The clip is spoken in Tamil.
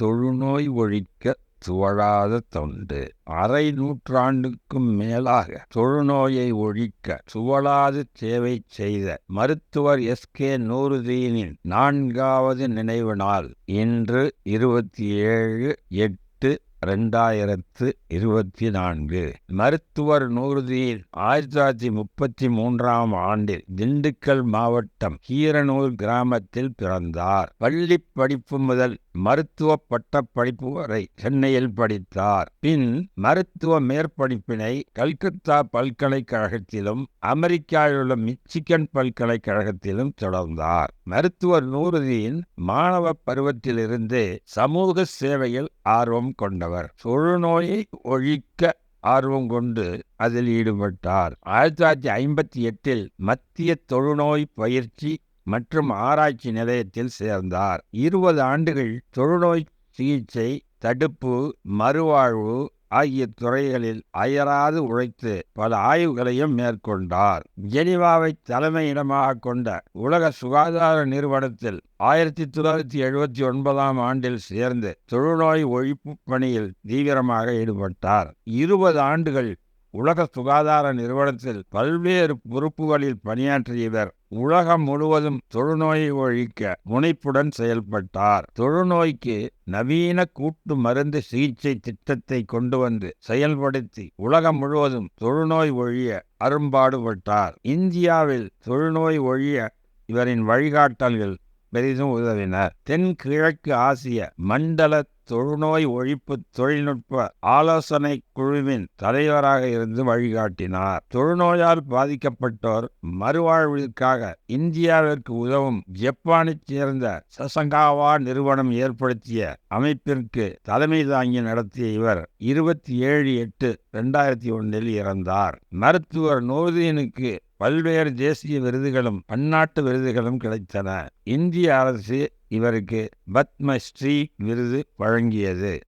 தொழுநோய் ஒழிக்க துவழாத தொண்டு. அரை நூற்றாண்டுக்கும் மேலாக தொழுநோயை ஒழிக்க துவளாது சேவை செய்த மருத்துவர் எஸ். கே. நூருதீனின் நான்காவது நினைவு நாள் இன்று இருபத்தி ஏழு எட்டு ரெண்டாயிரத்து இருபத்தி நான்கு. மருத்துவர் நூறுதீன் ஆயிரத்தி தொள்ளாயிரத்தி முப்பத்தி மூன்றாம் ஆண்டில் திண்டுக்கல் மாவட்டம் கீரனூர் கிராமத்தில் பிறந்தார். பள்ளி படிப்பு முதல் மருத்துவ பட்ட படிப்பு வரை சென்னையில் படித்தார். பின் மருத்துவ மேற்படிப்பினை கல்கத்தா பல்கலைக்கழகத்திலும் அமெரிக்காவில் உள்ள மிச்சிகன் பல்கலைக்கழகத்திலும் தொடர்ந்தார். மருத்துவர் நூறுதீன் மாணவ பருவத்திலிருந்து சமூக சேவையில் ஆர்வம் கொண்டவர். தொழுநோயை ஒழிக்க ஆர்வம் கொண்டு அதில் ஈடுபட்டார். ஆயிரத்தி தொள்ளாயிரத்தி ஐம்பத்தி எட்டில் மத்திய தொழுநோய் பயிற்சி மற்றும் ஆராய்ச்சி நிலையத்தில் சேர்ந்தார். இருபது ஆண்டுகள் தொழுநோய் சிகிச்சை தடுப்பு மறுவாழ்வு ஆகிய துறைகளில் அயராது உழைத்து பல ஆய்வுகளையும் மேற்கொண்டார். ஜெனிவாவை தலைமையிடமாக கொண்ட உலக சுகாதார நிறுவனத்தில் ஆயிரத்தி தொள்ளாயிரத்தி எழுபத்தி ஒன்பதாம் ஆண்டில் சேர்ந்து தொழுநோய் ஒழிப்பு பணியில் தீவிரமாக ஈடுபட்டார். இருபது ஆண்டுகள் உலக சுகாதார நிறுவனத்தில் பல்வேறு பொறுப்புகளில் பணியாற்றியவர் உலகம் முழுவதும் தொழுநோயை ஒழிக்க முனைப்புடன் செயல்பட்டார். தொழுநோய்க்கு நவீன கூட்டு மருந்து சிகிச்சை திட்டத்தை கொண்டு வந்து செயல்படுத்தி உலகம் முழுவதும் தொழுநோய் ஒழிய அரும்பாடுபட்டார். இந்தியாவில் தொழுநோய் ஒழிய இவரின் வழிகாட்டல்கள் பெரிதும் உதவினர். தென்கிழக்கு ஆசிய மண்டல தொழுநோய் ஒழிப்பு தொழில்நுட்ப ஆலோசனை குழுவின் தலைவராக இருந்து வழிகாட்டினார். தொழுநோயால் பாதிக்கப்பட்டோர் மறுவாழ்விற்காக இந்தியாவிற்கு உதவும் ஜப்பானைச் சேர்ந்த சசங்காவா நிறுவனம் ஏற்படுத்திய அமைப்பிற்கு தலைமை தாங்கி நடத்திய இவர் இருபத்தி ஏழு எட்டு ரெண்டாயிரத்தி ஒன்றில் இறந்தார். மருத்துவர் நோதீனுக்கு பல்வேறு தேசிய விருதுகளும் பன்னாட்டு விருதுகளும் கிடைத்தன. இந்திய அரசு இவருக்கு பத்மஸ்ரீ விருது வழங்கியது.